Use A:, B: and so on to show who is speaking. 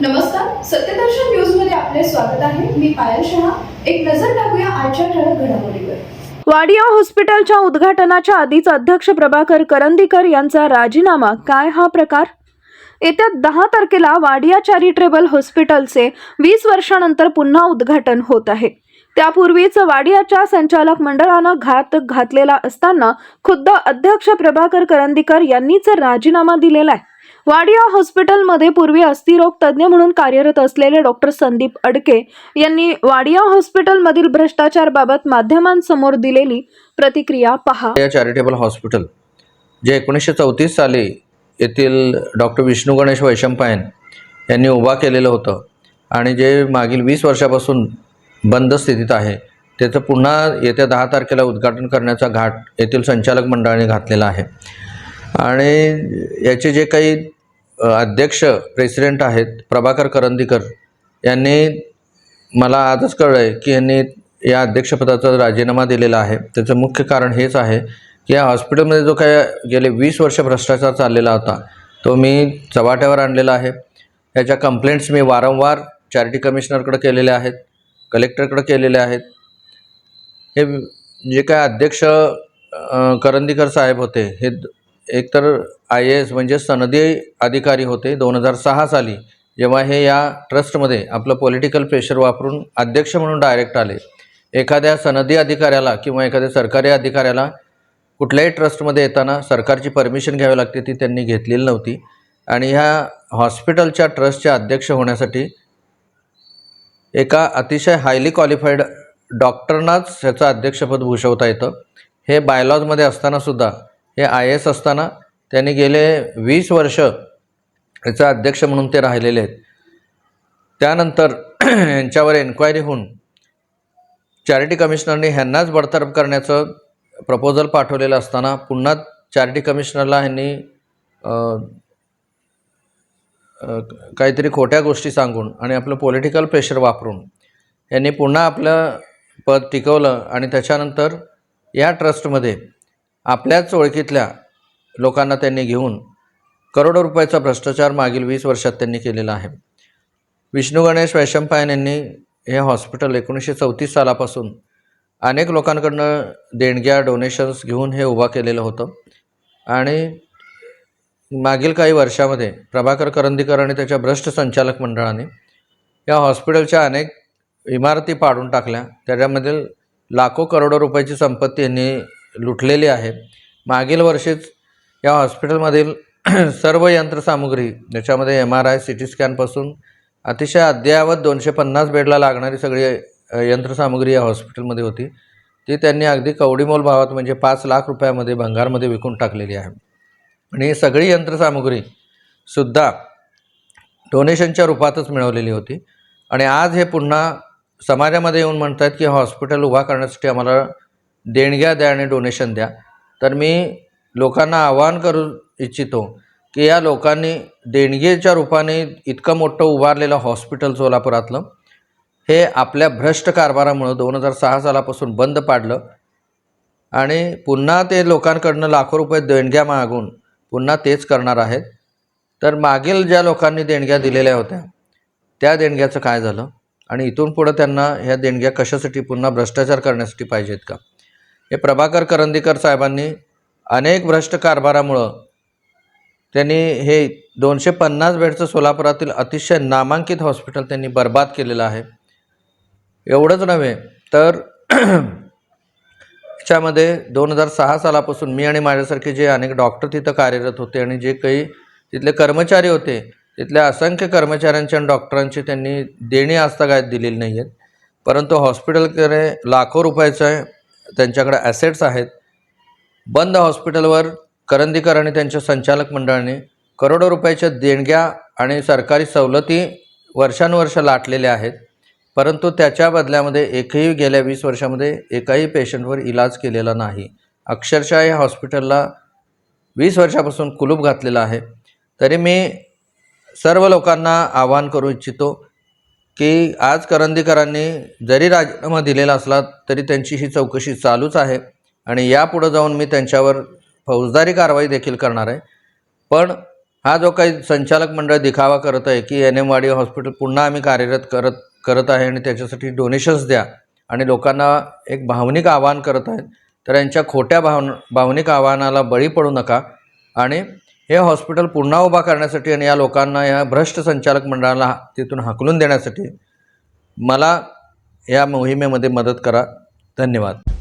A: नमस्कार सत्यदर्शन न्यूजमध्ये आपले स्वागत आहे. मी पायल शहा. एक नजर टाकूया आजच्या ठळक घडामोडीवर.
B: वाडिया हॉस्पिटलच्या उद्घाटनाच्या आधीच अध्यक्ष प्रभाकर करंदीकर यांचा राजीनामा काय हा प्रकार? येत्या दहा तारखेला वाडिया चॅरिटेबल हॉस्पिटलचे वीस वर्षानंतर पुन्हा उद्घाटन होत आहे. त्यापूर्वीच वाडियाच्या संचालक मंडळानं घात घातलेला असताना खुद्द अध्यक्ष प्रभाकर करंदीकर यांनीच राजीनामा दिलेला आहे. वाडिया हॉस्पिटलमध्ये पूर्वी अस्थिरोग तज्ज्ञ म्हणून कार्यरत असलेले डॉक्टर संदीप अडके यांनी वाडिया हॉस्पिटलमधील भ्रष्टाचारबाबत माध्यमांसमोर दिलेली प्रतिक्रिया पहा.
C: या चॅरिटेबल हॉस्पिटल जे एकोणीसशे चौतीस साली येथील डॉक्टर विष्णू गणेश वैशंपायन यांनी उभा केलेलं होतं आणि जे मागील वीस वर्षापासून बंद स्थितीत आहे त्याचं पुन्हा येत्या दहा तारखेला उद्घाटन करण्याचा घाट येथील संचालक मंडळाने घातलेला आहे. आणि याचे जे काही अध्यक्ष प्रेसिडेंट आहेत प्रभाकर करंदीकर. यांनी मला आजच कळलं आहे की यांनी या अध्यक्षपदाचा राजीनामा दिलेला आहे. त्याचं मुख्य कारण हेच आहे की या हॉस्पिटलमध्ये जो काय गेले वीस वर्ष भ्रष्टाचार चाललेला होता तो मी चव्हाट्यावर आणलेला आहे. याच्या कंप्लेंट्स मी वारंवार चॅरिटी कमिशनरकडे केलेल्या आहेत कलेक्टरकडे केलेल्या आहेत. हे जे काय अध्यक्ष करंदीकर साहेब होते हे द- एकतर आय ए एस म्हणजे सनदी अधिकारी होते दोन हजार सहा साली जेव्हा हे या ट्रस्टमध्ये आपलं पॉलिटिकल प्रेशर वापरून अध्यक्ष म्हणून डायरेक्ट आले. एखाद्या सनदी अधिकाऱ्याला किंवा एखाद्या सरकारी अधिकाऱ्याला कुठल्याही ट्रस्टमध्ये येताना सरकारची परमिशन घ्यावी लागते ती त्यांनी घेतलेली नव्हती. आणि ह्या हॉस्पिटलच्या ट्रस्टचे अध्यक्ष होण्यासाठी एका अतिशय हायली क्वालिफाईड डॉक्टरनाच ह्याचं अध्यक्षपद भूषवता येतं. हे बायलॉजमध्ये असतानासुद्धा हे आय एस असताना त्यांनी गेले वीस वर्ष याचा अध्यक्ष म्हणून ते राहिलेले आहेत. त्यानंतर यांच्यावर एन्क्वायरी होऊन चॅरिटी कमिशनरने ह्यांनाच बडतर्फ करण्याचं प्रपोजल पाठवलेलं असताना पुन्हा चॅरिटी कमिशनरला ह्यांनी काहीतरी खोट्या गोष्टी सांगून आणि आपलं पॉलिटिकल प्रेशर वापरून यांनी पुन्हा आपलं पद टिकवलं आणि त्याच्यानंतर या ट्रस्टमध्ये आपल्याच ओळखीतल्या लोकांना त्यांनी घेऊन करोडो रुपयाचा भ्रष्टाचार मागील वीस वर्षात त्यांनी केलेला आहे. विष्णू गणेश वैशंपायन यांनी हे हॉस्पिटल एकोणीसशे चौतीस सालापासून अनेक लोकांकडनं देणग्या डोनेशन्स घेऊन हे उभा केलेलं होतं. आणि मागील काही वर्षामध्ये प्रभाकर करंदीकर आणि त्याच्या भ्रष्ट संचालक मंडळाने या हॉस्पिटलच्या अनेक इमारती पाडून टाकल्या. त्याच्यामधील लाखो करोडो रुपयाची संपत्ती यांनी लुटलेली आहे. मागील वर्षीच या हॉस्पिटलमधील सर्व यंत्रसामुग्री ज्याच्यामध्ये M R I C T स्कॅनपासून अतिशय अद्ययावत दोनशे पन्नास बेडला लागणारी सगळी यंत्रसामुग्री या हॉस्पिटलमध्ये होती. ती त्यांनी अगदी कवडीमोल भावात म्हणजे पाच लाख रुपयामध्ये भंगारमध्ये विकून टाकलेली आहे. आणि ही सगळी यंत्रसामुग्री सुद्धा डोनेशनच्या रूपातच मिळवलेली होती. आणि आज हे पुन्हा समाजामध्ये येऊन म्हणत आहेत की हॉस्पिटल उभा करण्यासाठी आम्हाला देणग्या द्या आणि डोनेशन द्या. तर मी लोकांना आवाहन करू इच्छितो की या लोकांनी देणगीच्या रूपाने इतकं मोठं उभारलेलं हॉस्पिटल सोलापुरातलं हे आपल्या भ्रष्ट कारभारामुळं दोन हजार सहा सालापासून बंद पाडलं आणि पुन्हा ते लोकांकडनं लाखो रुपये देणग्या मागून पुन्हा तेच करणार आहेत. तर मागील ज्या लोकांनी देणग्या दिलेल्या होत्या त्या देणग्याचं काय झालं? आणि इथून पुढं त्यांना ह्या देणग्या कशासाठी पुन्हा भ्रष्टाचार करण्यासाठी पाहिजेत का? हे प्रभाकर करंदीकर साहेबांनी अनेक भ्रष्ट कारभारामुळं त्यांनी हे दोनशे पन्नास बेडचं सोलापुरातील अतिशय नामांकित हॉस्पिटल त्यांनी बर्बाद केलेलं आहे. एवढंच नव्हे तर त्याच्यामध्ये दोन हजार सहा सालापासून मी आणि माझ्यासारखे जे अनेक डॉक्टर तिथं कार्यरत होते आणि जे काही तिथले कर्मचारी होते तिथल्या असंख्य कर्मचाऱ्यांची आणि डॉक्टरांची त्यांनी देणी आजतागायत दिलेली नाही आहेत परंतु हॉस्पिटलकडे लाखो रुपयाचे त्यांच्याकडे ॲसेट्स आहेत. बंद हॉस्पिटलवर करंदीकर आणि त्यांच्या संचालक मंडळाने करोडो रुपयाच्या देणग्या आणि सरकारी सवलती वर्षानुवर्ष लाटलेल्या आहेत. परंतु त्याच्या बदल्यामध्ये एकही गेल्या वीस वर्षामध्ये एकाही पेशंटवर इलाज केलेला नाही. अक्षरशः या हॉस्पिटलला वीस वर्षापासून कुलूप घातलेला आहे. तरी मी सर्व लोकांना आवाहन करू इच्छितो की आज करंदीकरांनी जरी राजीनामा दिलेला असला तरी त्यांची ही चौकशी चालूच आहे आणि यापुढं जाऊन मी त्यांच्यावर फौजदारी कारवाई देखील करणार आहे. पण हा जो काही संचालक मंडळ दिखावा करत आहे की एन एम वाडी हॉस्पिटल पुन्हा आम्ही कार्यरत करत करत आहे आणि त्याच्यासाठी डोनेशन्स द्या आणि लोकांना एक भावनिक आवाहन करत आहेत तर यांच्या खोट्या भावन भावनिक आव्हानाला बळी पडू नका आणि हे हॉस्पिटल पुन्हा उभा करण्यासाठी आणि या लोकांना या भ्रष्ट संचालक मंडळाला तिथून हाकलून देण्यासाठी मला या मोहिमेमध्ये मदत करा. धन्यवाद.